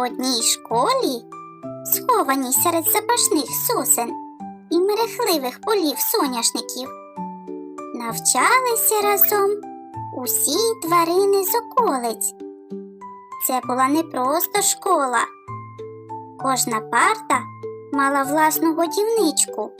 Одній школі, схованій серед запашних сосен і мерехливих полів соняшників, навчалися разом усі тварини з околиць. Це була не просто школа. Кожна парта мала власну годівничку,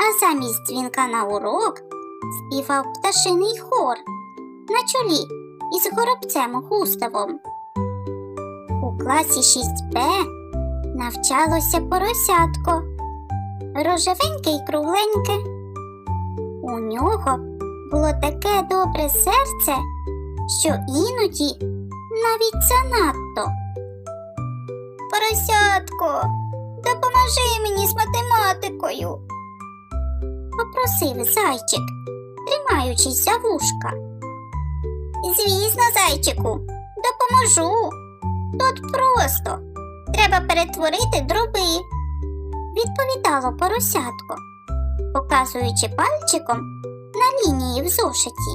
а замість дзвінка на урок співав пташиний хор на чолі із горобцем Густавом. У класі 6Б навчалося поросятко, рожевеньке й кругленьке. У нього було таке добре серце, що іноді навіть занадто. Поросятко, допоможи мені з математикою, попросив зайчик, тримаючись за вушка. Звісно, зайчику, допоможу. Тут просто треба перетворити дроби, відповідало поросятко, показуючи пальчиком на лінії в зошиті.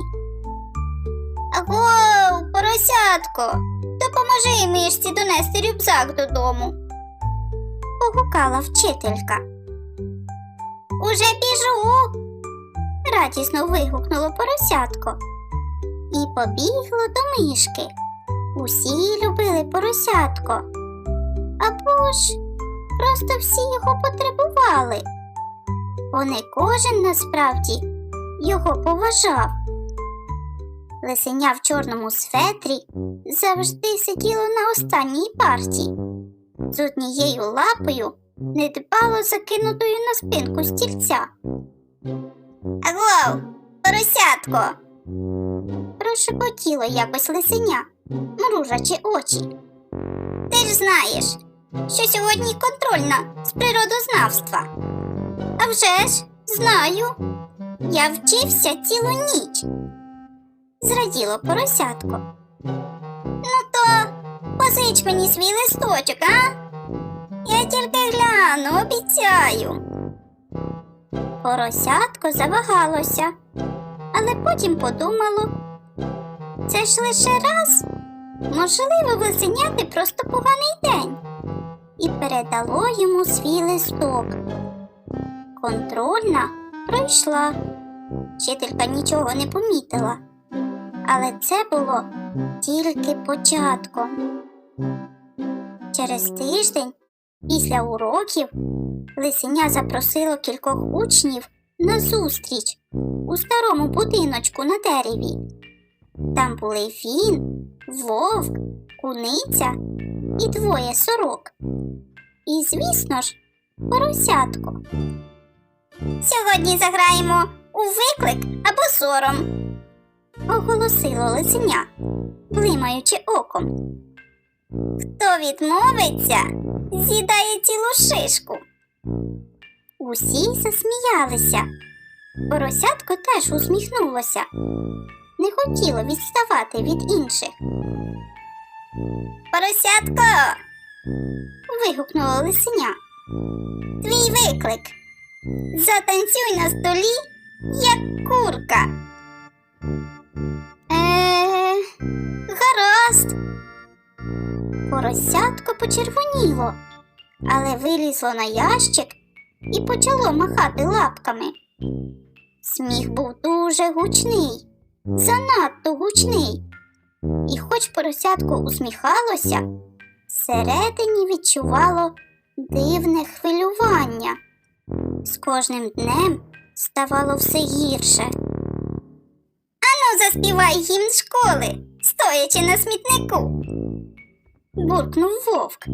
Агоу, поросятко, допоможи мишці донести рюкзак додому. погукала вчителька. Уже біжу. радісно вигукнуло поросятко і побігло до мишки. Усі любили поросятко. Або ж просто всі його потребували, бо не кожен насправді його поважав. Лисеня в чорному светрі завжди сиділо на останній парті, з однією лапою недбало закинутою на спинку стільця. Агов, поросятко! прошепотіло якось лисеня, мружачи очі. Ти ж знаєш, що сьогодні контрольна з природознавства. А вже ж знаю. Я вчився цілу ніч. Зраділо поросятко. Ну то позич мені свій листочок, а? Я тільки гляну, обіцяю. Поросятко завагалося, але потім подумало. Це ж лише раз. Можливо, визеняти просто поганий день. І передало йому свій листок. Контрольна пройшла. Вчителька нічого не помітила. Але це було тільки початком. Через тиждень, після уроків, лисеня запросило кількох учнів на зустріч у старому будиночку на дереві. Там були він, вовк, куниця і двоє сорок. І, звісно ж, поросятко. Сьогодні заграємо у виклик або сором, оголосило лисеня, блимаючи оком. Хто відмовиться, з'їдає цілу шишку. Усі засміялися. Поросятко теж усміхнулося не хотіло відставати від інших. Поросятко. вигукнула лисеня. Твій виклик. Затанцюй на столі, як курка. Е, гаразд. Поросятко почервоніло, але вилізло на ящик і почало махати лапками. Сміх був дуже гучний занадто гучний. І хоч поросятко усміхалося, всередині відчувало дивне хвилювання. З кожним днем ставало все гірше. Ану, заспівай гімн школи, стоячи на смітнику. буркнув вовк.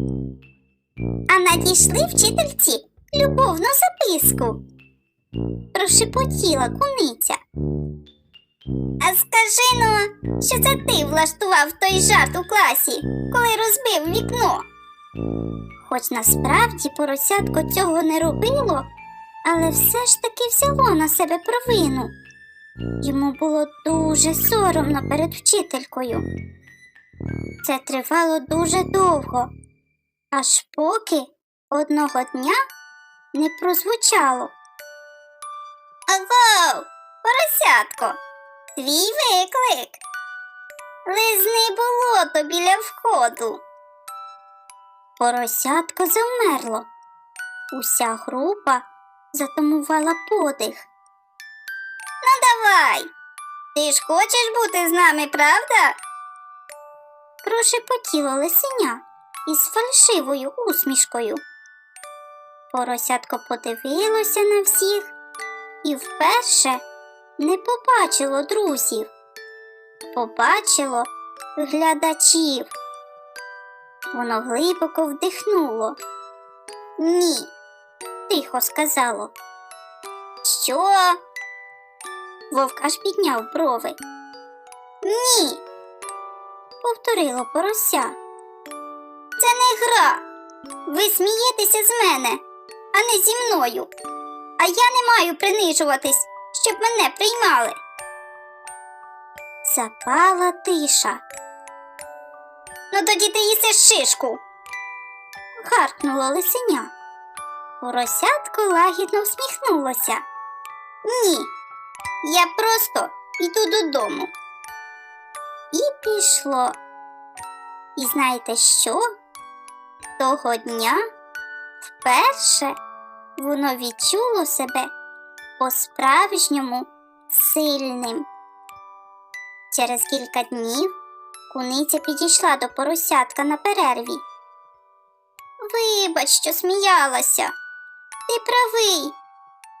А надійшли вчительці любовну записку. Прошепотіла куниця. А скажи ну, що це ти влаштував той жарт у класі, коли розбив вікно. Хоч насправді поросятко цього не робило, але все ж таки взяло на себе провину. Йому було дуже соромно перед вчителькою. Це тривало дуже довго, аж поки одного дня не прозвучало. Аго, поросятко, твій виклик. Лизни болото біля входу. Поросятко завмерло. Уся група затамувала подих. Ну, давай. Ти ж хочеш бути з нами, правда? Прошепотіло лисеня із фальшивою усмішкою. Поросятко подивилося на всіх і вперше не побачило друзів. Побачило глядачів. Воно глибоко вдихнуло. Ні, тихо сказало. Що? Вовк аж підняв брови. Ні, повторило порося. Це не гра. Ви смієтеся з мене, а не зі мною. А я не маю принижуватись, щоб мене приймали. Запала тиша. Ну тоді ти їсиш шишку. гаркнуло лисеня. Поросятко лагідно всміхнулося. Ні, я просто йду додому. І пішло. І знаєте що? Того дня вперше воно відчуло себе по-справжньому сильним. Через кілька днів куниця підійшла до поросятка на перерві. Вибач, що сміялася. Ти правий.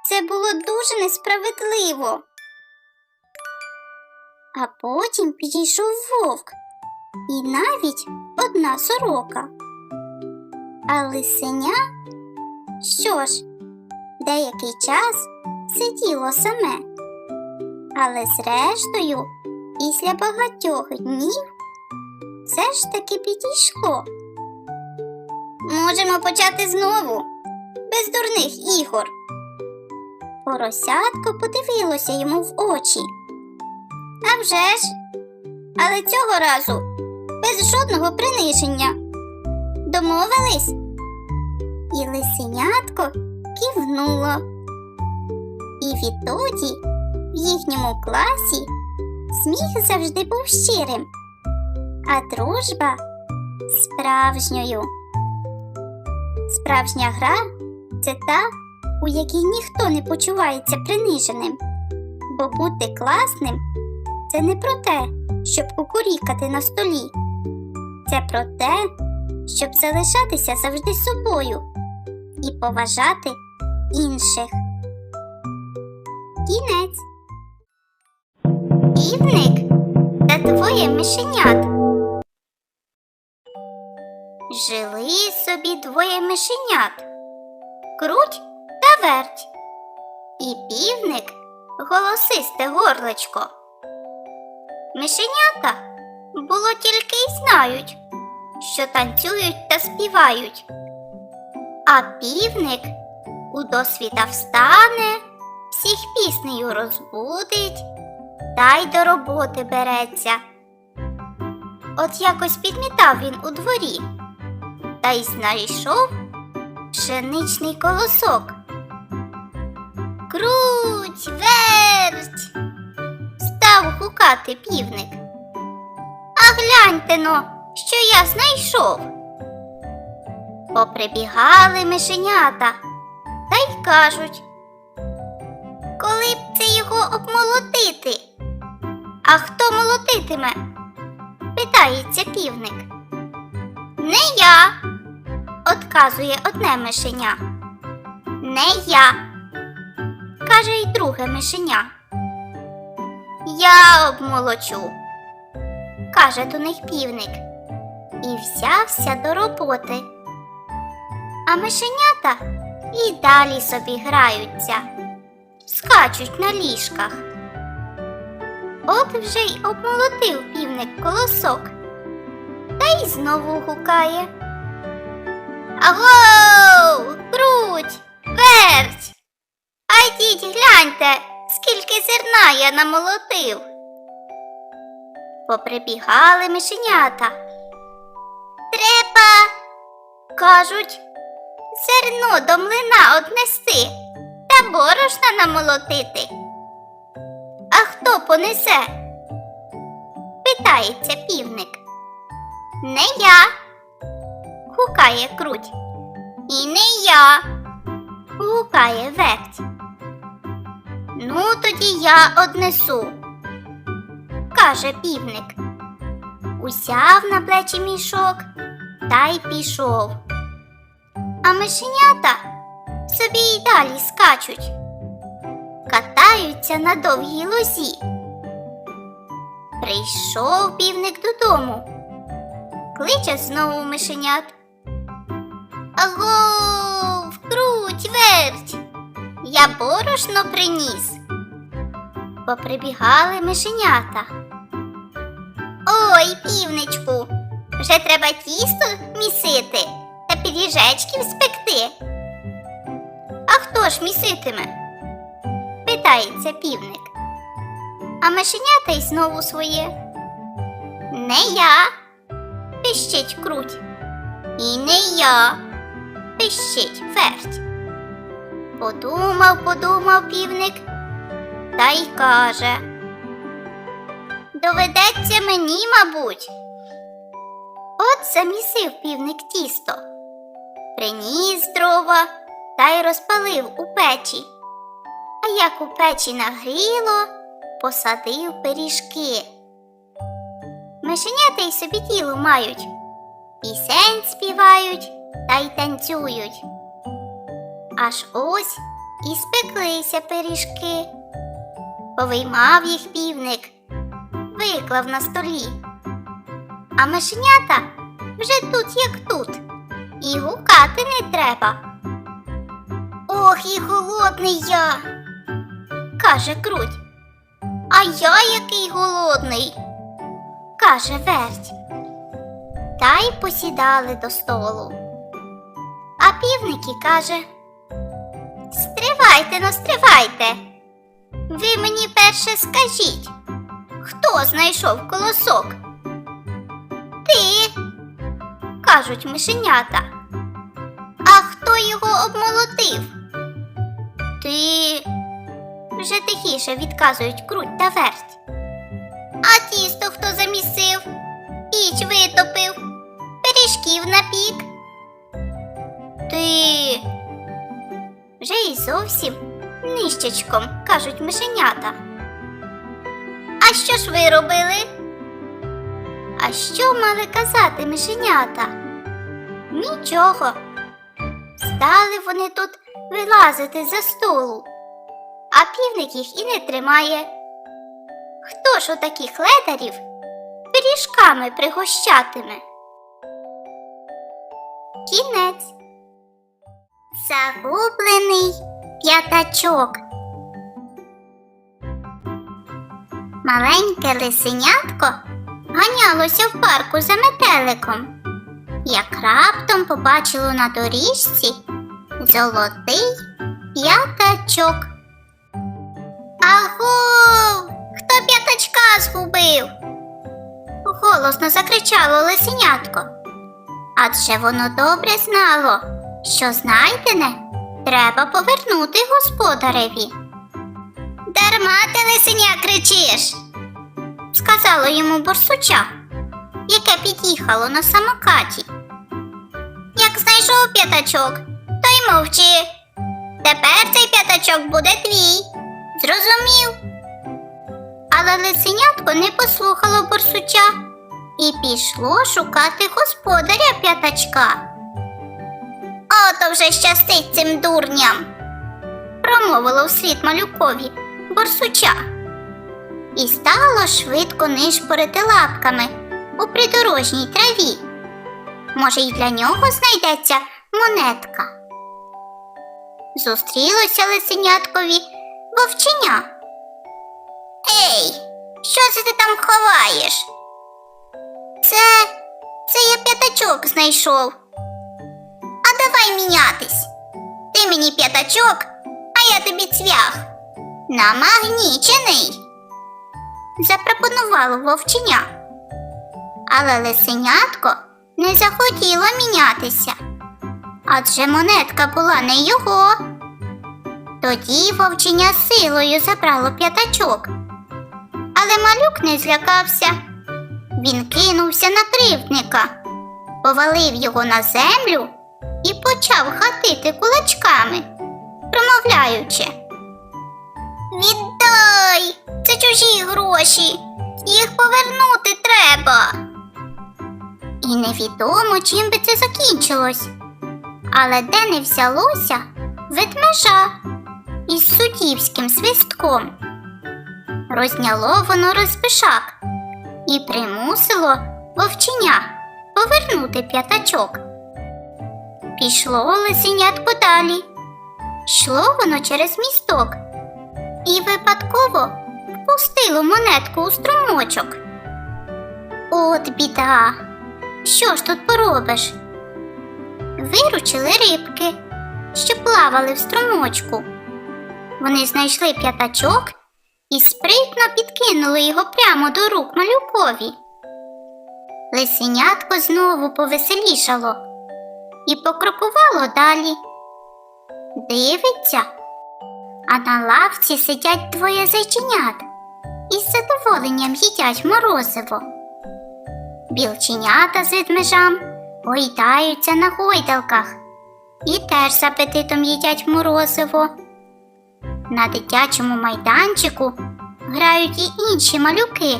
Це було дуже несправедливо. А потім підійшов вовк і навіть одна сорока. А лисеня, що ж, деякий час сиділо саме. Але зрештою, після багатьох днів, все ж таки підійшло. Можемо почати знову, без дурних ігор. Поросятко подивилося йому в очі. А вже ж, але цього разу без жодного приниження. Домовились? І лисенятко кивнуло. І відтоді в їхньому класі сміх завжди був щирим, а дружба справжньою. Справжня гра це та, у якій ніхто не почувається приниженим, бо бути класним це не про те, щоб кукурікати на столі, це про те, щоб залишатися завжди собою і поважати інших. Кінець. Півник та двоє мишенят. Жили собі двоє мишенят. Круть та верть. І півник голосисте горличко. Мишенята було тільки й знають, що танцюють та співають. А півник у досвіта встане, всіх піснею розбудить та й до роботи береться. От якось підмітав він у дворі та й знайшов пшеничний колосок. Круть, верть, став гукати півник. А гляньте но, що я знайшов. Поприбігали мишенята та й кажуть, коли б це його обмолотити? А хто молотитиме? питається півник. Не я, отказує одне мишеня. Не я, каже й друге мишеня. Я обмолочу, каже до них півник, і взявся до роботи. А мишенята і далі собі граються, скачуть на ліжках. От вже й обмолотив півник колосок, та й знову гукає. Агоу! Круть! Верть! А йдіть, гляньте, скільки зерна я намолотив. Поприбігали мишенята. Треба, кажуть, зерно до млина однести та борошна намолотити. А хто понесе? питається півник. Не я, гукає круть. І не я, гукає верть. Ну, тоді я однесу, каже півник. Узяв на плечі мішок та й пішов. А мишенята собі й далі скачуть, катаються на довгій лозі. Прийшов півник додому, кличе знову мишенят. Агов, круть, верть, я борошно приніс. Поприбігали мишенята. Ой, півничку, вже треба тісто місити та пиріжечків спекти. А хто ж міситиме? питається півник. А мишенята й знову своє. Не я, пищить круть. І не я, пищить верть. Подумав, подумав півник та й каже. Доведеться мені, мабуть. От замісив півник тісто, приніс дрова та й розпалив у печі. А як у печі нагріло, посадив пиріжки. Мишенята й собі діло мають, пісень співають та й танцюють. Аж ось і спеклися пиріжки. Повиймав їх півник, виклав на столі. А мишенята вже тут, як тут, і гукати не треба. Ох, і голодний я, каже круть. А я який голодний, каже верть. Та й посідали до столу. А півник і каже Стривайте, ну стривайте. Ви мені перше скажіть, хто знайшов колосок? Ти, кажуть мишенята. А хто його обмолотив? Ти вже тихіше відказують круть та верть. А тісто хто замісив, піч витопив, пиріжків напік. Ти вже й зовсім нищечком, кажуть мишенята. А що ж ви робили? А що мали казати мишенята? Нічого. Стали вони тут вилазити за столу, а півник їх і не тримає. Хто ж у таких ледарів пиріжками пригощатиме? Кінець. Загублений п'ятачок. Маленьке лисенятко ганялося в парку за метеликом, як раптом побачило на доріжці золотий п'ятачок. Аго, хто п'ятачка згубив? голосно закричало лисенятко. Адже воно добре знало, що знайдене треба повернути господареві. Дарма ти лисеня кричиш, сказало йому борсуча, яке під'їхало на самокаті. Як знайшов п'ятачок, то й мовчи. Тепер цей п'ятачок буде твій. Зрозумів. Але лисенятко не послухало борсуча і пішло шукати господаря п'ятачка. Ото вже щастить цим дурням, промовило вслід малюкові борсуча. І стало швидко нишпорити лапками у придорожній траві. Може, й для нього знайдеться монетка. Зустрілося лисеняткові вовченя. Ей, що це ти там ховаєш? Це, це я п'ятачок знайшов. А давай мінятись. Ти мені п'ятачок, а я тобі цвях. Намагнічений. Запропонувало вовченя. Але лисенятко не захотіло мінятися. Адже монетка була не його. Тоді вовченя силою забрало п'ятачок. Але малюк не злякався. Він кинувся на кривдника, повалив його на землю і почав хатити кулачками, промовляючи. Віддай! Це чужі гроші. Їх повернути треба. І невідомо, чим би це закінчилось. Але де не взялося ведмежа із суддівським свистком. Розняло воно розбишак і примусило вовченя повернути п'ятачок. Пішло лисенятко далі. Йшло воно через місток і випадково впустило монетку у струмочок. От біда. Що ж тут поробиш? Виручили рибки, що плавали в струмочку. Вони знайшли п'ятачок і спритно підкинули його прямо до рук малюкові. Лисенятко знову повеселішало і покрокувало далі. Дивиться, а на лавці сидять двоє зайченят і з задоволенням їдять морозиво. Білченята з ведмежам гойдаються на гойдалках і теж з апетитом їдять морозиво. На дитячому майданчику грають і інші малюки,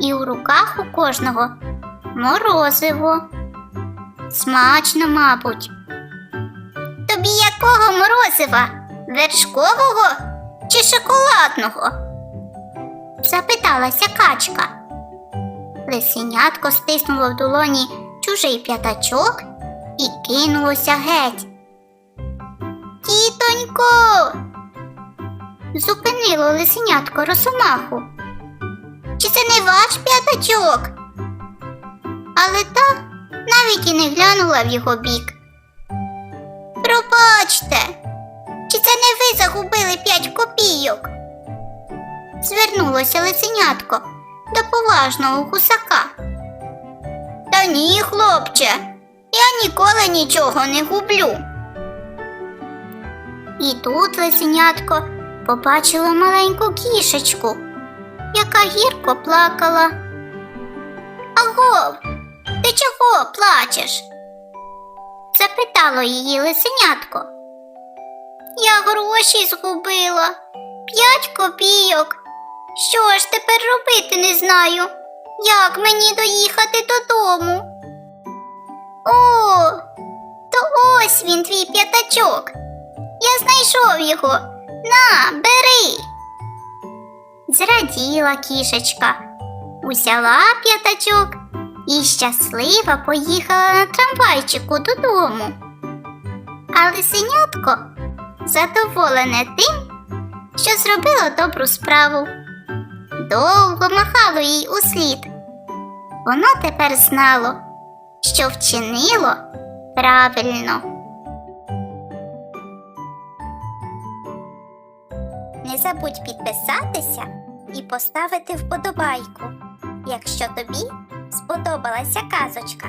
і у руках у кожного морозиво. Смачно, мабуть. Тобі якого морозива? Вершкового чи шоколадного? запиталася качка. Лисенятко стиснуло в долоні чужий п'ятачок і кинулося геть. Тітонько. Зупинило лисенятко росомаху. Чи це не ваш п'ятачок? Але та навіть і не глянула в його бік. Пробачте, чи це не ви загубили п'ять копійок? Звернулося лисенятко до поважного гусака. Та ні, хлопче, я ніколи нічого не гублю. І тут лисенятко побачила маленьку кішечку, яка гірко плакала. Агов, ти чого плачеш? запитало її лисенятко. Я гроші згубила, п'ять копійок. Що ж тепер робити не знаю? Як мені доїхати додому? О, то ось він твій п'ятачок. Я знайшов його. На, бери. Зраділа кішечка, узяла п'ятачок і щаслива поїхала на трамвайчику додому. А лисенятко задоволене тим, що зробило добру справу. Довго махало їй услід. Воно тепер знало, що вчинило правильно. Забудь підписатися і поставити вподобайку, якщо тобі сподобалася казочка.